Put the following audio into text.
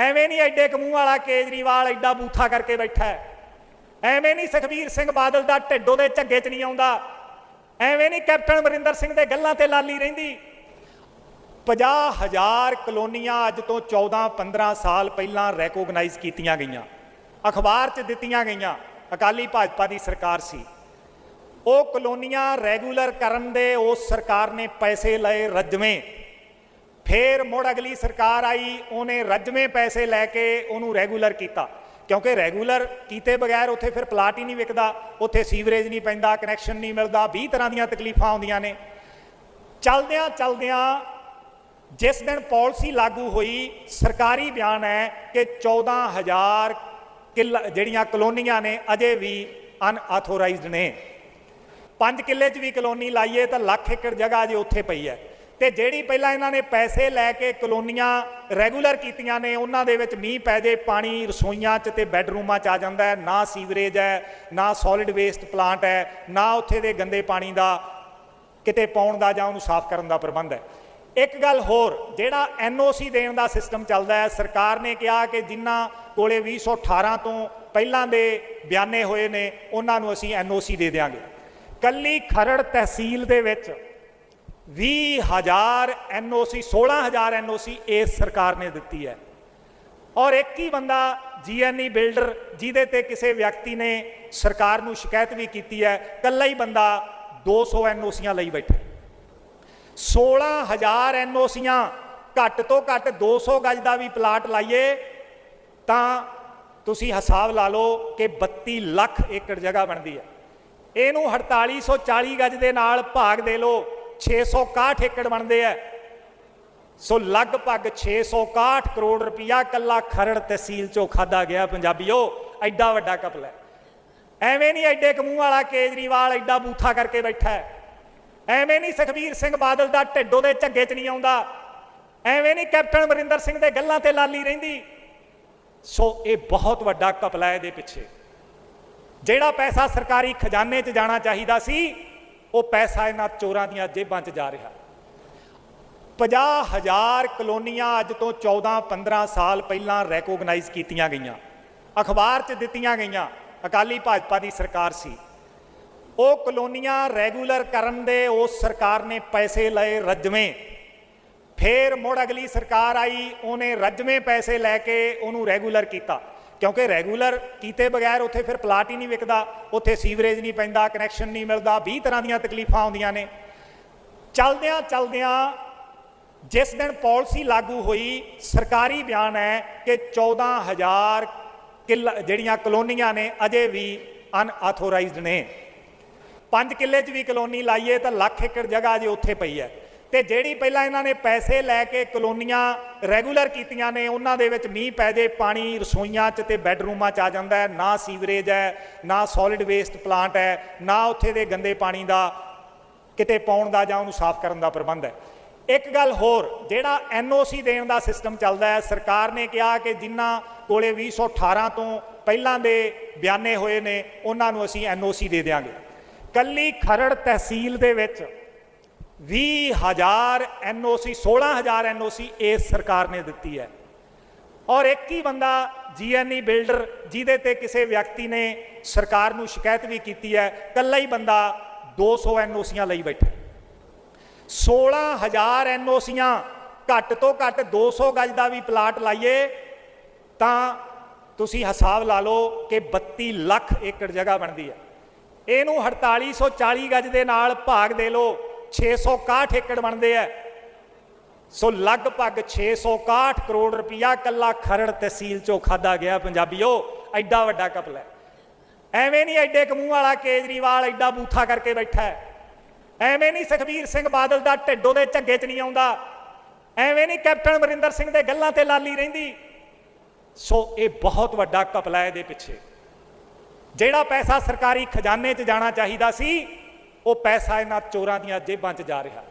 ਐਵੇਂ ਨਹੀਂ ਐਡੇ ਕਮੂਹ ਵਾਲਾ ਕੇਜਰੀਵਾਲ ਐਡਾ ਬੂਥਾ ਕਰਕੇ ਬੈਠਾ ਐਵੇਂ ਨਹੀਂ ਸੁਖਬੀਰ ਸਿੰਘ ਬਾਦਲ ਦਾ ਢਿੱਡੋ ਦੇ ਝੱਗੇ 'ਚ ਨਹੀਂ ਆਉਂਦਾ। ਐਵੇਂ ਨਹੀਂ ਕੈਪਟਨ ਅਮਰਿੰਦਰ ਸਿੰਘ ਦੇ ਗੱਲਾਂ ਤੇ ਲਾਲੀ ਰਹਿੰਦੀ। 50000 ਕਲੋਨੀਆਂ ਅੱਜ ਤੋਂ 14 15 ਸਾਲ ਪਹਿਲਾਂ ਰੈਕੋਗਨਾਈਜ਼ ਕੀਤੀਆਂ ਗਈਆਂ। ਅਖਬਾਰ 'ਚ ਦਿੱਤੀਆਂ ਗਈਆਂ। ਅਕਾਲੀ ਭਾਜਪਾ ਦੀ ਸਰਕਾਰ ਸੀ। ਉਹ ਕਲੋਨੀਆਂ ਰੈਗੂਲਰ ਕਰਨ ਦੇ ਉਸ ਸਰਕਾਰ ਨੇ ਪੈਸੇ ਲਏ ਰਜਵੇਂ। ਫੇਰ ਮੁੜ ਅਗਲੀ ਸਰਕਾਰ ਆਈ, ਉਹਨੇ ਰੱਜਵੇਂ ਪੈਸੇ ਲੈ ਕੇ ਉਹਨੂੰ ਰੈਗੂਲਰ ਕੀਤਾ। ਕਿਉਂਕਿ ਰੈਗੂਲਰ ਕੀਤੇ ਬਗੈਰ ਉੱਥੇ ਫਿਰ ਪਲਾਟ ਹੀ ਨਹੀਂ ਵਿਕਦਾ, ਉੱਥੇ ਸੀਵਰੇਜ ਨਹੀਂ ਪੈਂਦਾ ਕਨੈਕਸ਼ਨ ਨਹੀਂ ਮਿਲਦਾ 20 ਤਰ੍ਹਾਂ ਦੀਆਂ ਤਕਲੀਫਾਂ ਆਉਂਦੀਆਂ ਨੇ। ਚਲਦਿਆਂ ਚਲਦਿਆਂ ਜਿਸ ਦਿਨ ਪਾਲਿਸੀ ਲਾਗੂ ਹੋਈ, ਸਰਕਾਰੀ ਬਿਆਨ ਹੈ ਕਿ 14000 ਕਿੱਲਾ ਜਿਹੜੀਆਂ ਕਲੋਨੀਆਂ ਨੇ, ਅਜੇ ਵੀ ਅਨਆਥੋਰਾਈਜ਼ਡ ਨੇ। ਪੰਜ ਕਿੱਲੇ 'ਚ ਵੀ ਕਲੋਨੀ ਲਾਈਏ ਤਾਂ ਲੱਖ ਏਕੜ ਜਗ੍ਹਾ ਅਜੇ ਉੱਥੇ ਪਈ ਹੈ। ਤੇ ਜਿਹੜੀ ਪਹਿਲਾਂ ਇਹਨਾਂ ਨੇ ਪੈਸੇ ਲੈ ਕੇ ਕਲੋਨੀਆਂ ਰੈਗੂਲਰ ਕੀਤੀਆਂ ਨੇ, ਉਹਨਾਂ ਦੇ ਵਿੱਚ ਮੀਂਹ ਪੈ ਜੇ, ਪਾਣੀ ਰਸੋਈਆਂ 'ਚ ਤੇ ਬੈੱਡਰੂਮਾਂ 'ਚ ਆ ਜਾਂਦਾ ਹੈ, ਨਾ ਸੀਵਰੇਜ ਹੈ, ਨਾ ਸੋਲਿਡ ਵੇਸਟ ਪਲਾਂਟ ਹੈ, ਨਾ ਉੱਥੇ ਦੇ ਗੰਦੇ ਪਾਣੀ ਦਾ ਕਿਤੇ ਪਾਉਣ ਦਾ ਜਾਂ ਉਹਨੂੰ ਸਾਫ਼ ਕਰਨ ਦਾ ਪ੍ਰਬੰਧ ਹੈ। ਇੱਕ ਗੱਲ ਹੋਰ, ਜਿਹੜਾ ਐਨਓਸੀ ਦੇਣ ਦਾ ਸਿਸਟਮ ਚੱਲਦਾ ਹੈ, ਸਰਕਾਰ ਨੇ ਕਿਹਾ ਕਿ ਜਿਨ੍ਹਾਂ ਕੋਲੇ 2018 ਤੋਂ ਪਹਿਲਾਂ ਦੇ ਬਿਆਨੇ ਹੋਏ ਨੇ, ਉਹਨਾਂ ਨੂੰ ਅਸੀਂ ਐਨਓਸੀ ਦੇ ਦਿਆਂਗੇ। ਕੱਲੀ ਖਰੜ ਤਹਿਸੀਲ ਦੇ ਵਿੱਚ 20000 ਐਨਓਸੀ 16000 ਐਨਓਸੀ ਇਸ ਸਰਕਾਰ ਨੇ ਦਿੱਤੀ ਹੈ। ਔਰ ਇੱਕ ਹੀ ਬੰਦਾ ਜੀਐਨਈ ਬਿਲਡਰ, ਜਿਹਦੇ ਤੇ ਕਿਸੇ ਵਿਅਕਤੀ ਨੇ ਸਰਕਾਰ ਨੂੰ ਸ਼ਿਕਾਇਤ ਵੀ ਕੀਤੀ ਹੈ ਕੱਲਾ ਹੀ ਬੰਦਾ 200 ਐਨਓਸੀਆਂ ਲਈ ਬੈਠਾ 16000 ਐਨਓਸੀਆਂ ਘੱਟ ਤੋਂ ਘੱਟ 200 ਗਜ ਦਾ ਵੀ ਪਲਾਟ ਲਾਈਏ, ਤਾਂ ਤੁਸੀਂ ਹਿਸਾਬ ਲਾ ਲਓ ਕਿ 32 ਲੱਖ ਏਕੜ ਜਗ੍ਹਾ ਬਣਦੀ ਹੈ। ਇਹਨੂੰ 4840 ਗਜ ਦੇ ਨਾਲ ਭਾਗ ਦੇ ਲਓ 661 ਏਕੜ ਬਣਦੇ ਆ। ਸੋ ਲਗਭਗ 661 ਕਰੋੜ ਰੁਪਇਆ ਕੱਲਾ ਖਰੜ ਤਹਿਸੀਲ ਚੋਂ ਖਾਦਾ ਗਿਆ ਪੰਜਾਬੀਓ, ਐਡਾ ਵੱਡਾ ਕਪਲ ਹੈ। ਐਵੇਂ ਨਹੀਂ ਐਡੇ ਕਮੂਹ ਵਾਲਾ ਕੇਜਰੀਵਾਲ ਐਡਾ ਬੂਥਾ ਕਰਕੇ ਬੈਠਾ ਹੈ। ਐਵੇਂ ਨਹੀਂ ਸੁਖਬੀਰ ਸਿੰਘ ਬਾਦਲ ਦਾ ਢਿੱਡੋ ਦੇ ਝੱਗੇ 'ਚ ਨਹੀਂ ਆਉਂਦਾ। ਐਵੇਂ ਨਹੀਂ ਕੈਪਟਨ ਅਮਰਿੰਦਰ ਸਿੰਘ ਦੇ ਗੱਲਾਂ ਤੇ ਲਾਲੀ ਰਹਿੰਦੀ। ਸੋ ਇਹ ਬਹੁਤ ਵੱਡਾ ਕਪਲਾ ਹੈ ਇਹਦੇ ਪਿੱਛੇ। ਜਿਹੜਾ ਪੈਸਾ ਸਰਕਾਰੀ ਖਜ਼ਾਨੇ 'ਚ ਜਾਣਾ ਚਾਹੀਦਾ ਸੀ ਉਹ ਪੈਸਾ ਇਹਨਾਂ ਚੋਰਾਂ ਦੀਆਂ ਜੇਬਾਂ 'ਚ ਜਾ ਰਿਹਾ। 50000 ਕਲੋਨੀਆਂ ਅੱਜ ਤੋਂ 14 15 ਸਾਲ ਪਹਿਲਾਂ ਰੈਕੋਗਨਾਈਜ਼ ਕੀਤੀਆਂ ਗਈਆਂ। ਅਖਬਾਰ 'ਚ ਦਿੱਤੀਆਂ ਗਈਆਂ। ਅਕਾਲੀ ਭਾਜਪਾ ਦੀ ਸਰਕਾਰ ਸੀ। ਉਹ ਕਲੋਨੀਆਂ ਰੈਗੂਲਰ ਕਰਨ ਦੇ ਉਸ ਸਰਕਾਰ ਨੇ ਪੈਸੇ ਲਏ ਰਜਵੇਂ। ਫੇਰ ਮੁੜ ਅਗਲੀ ਸਰਕਾਰ ਆਈ, ਉਹਨੇ ਰੱਜਵੇਂ ਪੈਸੇ ਲੈ ਕੇ ਉਹਨੂੰ ਰੈਗੂਲਰ ਕੀਤਾ। ਕਿਉਂਕਿ ਰੈਗੂਲਰ ਕੀਤੇ ਬਗੈਰ ਉੱਥੇ ਫਿਰ ਪਲਾਟ ਹੀ ਨਹੀਂ ਵਿਕਦਾ, ਉੱਥੇ ਸੀਵਰੇਜ ਨਹੀਂ ਪੈਂਦਾ ਕਨੈਕਸ਼ਨ ਨਹੀਂ ਮਿਲਦਾ 20 ਤਰ੍ਹਾਂ ਦੀਆਂ ਤਕਲੀਫਾਂ ਆਉਂਦੀਆਂ ਨੇ। ਚਲਦਿਆਂ ਚਲਦਿਆਂ ਜਿਸ ਦਿਨ ਪਾਲਿਸੀ ਲਾਗੂ ਹੋਈ, ਸਰਕਾਰੀ ਬਿਆਨ ਹੈ ਕਿ 14000 ਕਿੱਲਾ ਜਿਹੜੀਆਂ ਕਲੋਨੀਆਂ ਨੇ, ਅਜੇ ਵੀ ਅਨਆਥੋਰਾਈਜ਼ਡ ਨੇ। ਪੰਜ ਕਿੱਲੇ 'ਚ ਵੀ ਕਲੋਨੀ ਲਾਈਏ ਤਾਂ ਲੱਖ ਏਕੜ ਜਗ੍ਹਾ ਅਜੇ ਉੱਥੇ ਪਈ ਹੈ। ਤੇ ਜਿਹੜੀ ਪਹਿਲਾਂ ਇਹਨਾਂ ਨੇ ਪੈਸੇ ਲੈ ਕੇ ਕਲੋਨੀਆਂ ਰੈਗੂਲਰ ਕੀਤੀਆਂ ਨੇ, ਉਹਨਾਂ ਦੇ ਵਿੱਚ ਮੀਂਹ ਪੈ ਜੇ, ਪਾਣੀ ਰਸੋਈਆਂ 'ਚ ਤੇ ਬੈੱਡਰੂਮਾਂ 'ਚ ਆ ਜਾਂਦਾ ਹੈ, ਨਾ ਸੀਵਰੇਜ ਹੈ, ਨਾ ਸੋਲਿਡ ਵੇਸਟ ਪਲਾਂਟ ਹੈ, ਨਾ ਉੱਥੇ ਦੇ ਗੰਦੇ ਪਾਣੀ ਦਾ ਕਿਤੇ ਪਾਉਣ ਦਾ ਜਾਂ ਉਹਨੂੰ ਸਾਫ਼ ਕਰਨ ਦਾ ਪ੍ਰਬੰਧ ਹੈ। ਇੱਕ ਗੱਲ ਹੋਰ, ਜਿਹੜਾ ਐਨਓਸੀ ਦੇਣ ਦਾ ਸਿਸਟਮ ਚੱਲਦਾ ਹੈ, ਸਰਕਾਰ ਨੇ ਕਿਹਾ ਕਿ ਜਿਨ੍ਹਾਂ ਕੋਲੇ 2018 ਤੋਂ ਪਹਿਲਾਂ ਦੇ ਬਿਆਨੇ ਹੋਏ ਨੇ, ਉਹਨਾਂ ਨੂੰ ਅਸੀਂ ਐਨਓਸੀ ਦੇ ਦਿਆਂਗੇ। ਕੱਲੀ ਖਰੜ ਤਹਿਸੀਲ ਦੇ ਵਿੱਚ 20000 ਐਨਓਸੀ 16000 ਐਨਓਸੀ ਇਸ ਸਰਕਾਰ ਨੇ ਦਿੱਤੀ ਹੈ। ਔਰ ਇੱਕ ਹੀ ਬੰਦਾ ਜੀਐਨਈ ਬਿਲਡਰ, ਜਿਹਦੇ ਤੇ ਕਿਸੇ ਵਿਅਕਤੀ ਨੇ ਸਰਕਾਰ ਨੂੰ ਸ਼ਿਕਾਇਤ ਵੀ ਕੀਤੀ ਹੈ ਕੱਲਾ ਹੀ ਬੰਦਾ 200 ਐਨਓਸੀਆਂ ਲਈ ਬੈਠਾ 16000 ਐਨਓਸੀਆਂ ਘੱਟ ਤੋਂ ਘੱਟ 200 ਗਜ ਦਾ ਵੀ ਪਲਾਟ ਲਾਈਏ, ਤਾਂ ਤੁਸੀਂ ਹਿਸਾਬ ਲਾ ਲਓ ਕਿ 32 ਲੱਖ ਏਕੜ ਜਗ੍ਹਾ ਬਣਦੀ ਹੈ। ਇਹਨੂੰ 4840 ਗਜ ਦੇ ਨਾਲ ਭਾਗ ਦੇ ਲਓ 661 ਏਕੜ ਬਣਦੇ ਆ ਸੋ ਲਗਭਗ 661 ਕਰੋੜ ਰੁਪਇਆ ਕੱਲਾ ਖਰੜ ਤਹਿਸੀਲ ਚੋਂ ਖਾਦਾ ਗਿਆ ਪੰਜਾਬੀਓ, ਐਡਾ ਵੱਡਾ ਕਪਲ ਹੈ ਐਵੇਂ ਨਹੀਂ ਐਡੇ ਕਮੂਹ ਵਾਲਾ ਕੇਜਰੀਵਾਲ ਐਡਾ ਬੂਥਾ ਕਰਕੇ ਬੈਠਾ ਹੈ ਐਵੇਂ ਨਹੀਂ ਸੁਖਬੀਰ ਸਿੰਘ ਬਾਦਲ ਦਾ ਢਿੱਡੋ ਦੇ ਝੱਗੇ 'ਚ ਨਹੀਂ ਆਉਂਦਾ। ਐਵੇਂ ਨਹੀਂ ਕੈਪਟਨ ਅਮਰਿੰਦਰ ਸਿੰਘ ਦੇ ਗੱਲਾਂ ਤੇ ਲਾਲੀ ਰਹਿੰਦੀ। ਸੋ ਇਹ ਬਹੁਤ ਵੱਡਾ ਕਪਲਾ ਇਹਦੇ ਪਿੱਛੇ। ਜਿਹੜਾ ਪੈਸਾ ਸਰਕਾਰੀ ਖਜ਼ਾਨੇ 'ਚ ਜਾਣਾ ਚਾਹੀਦਾ ਸੀ ਉਹ ਪੈਸਾ ਇਹਨਾਂ ਚੋਰਾਂ ਦੀਆਂ ਜੇਬਾਂ 'ਚ ਜਾ ਰਿਹਾ।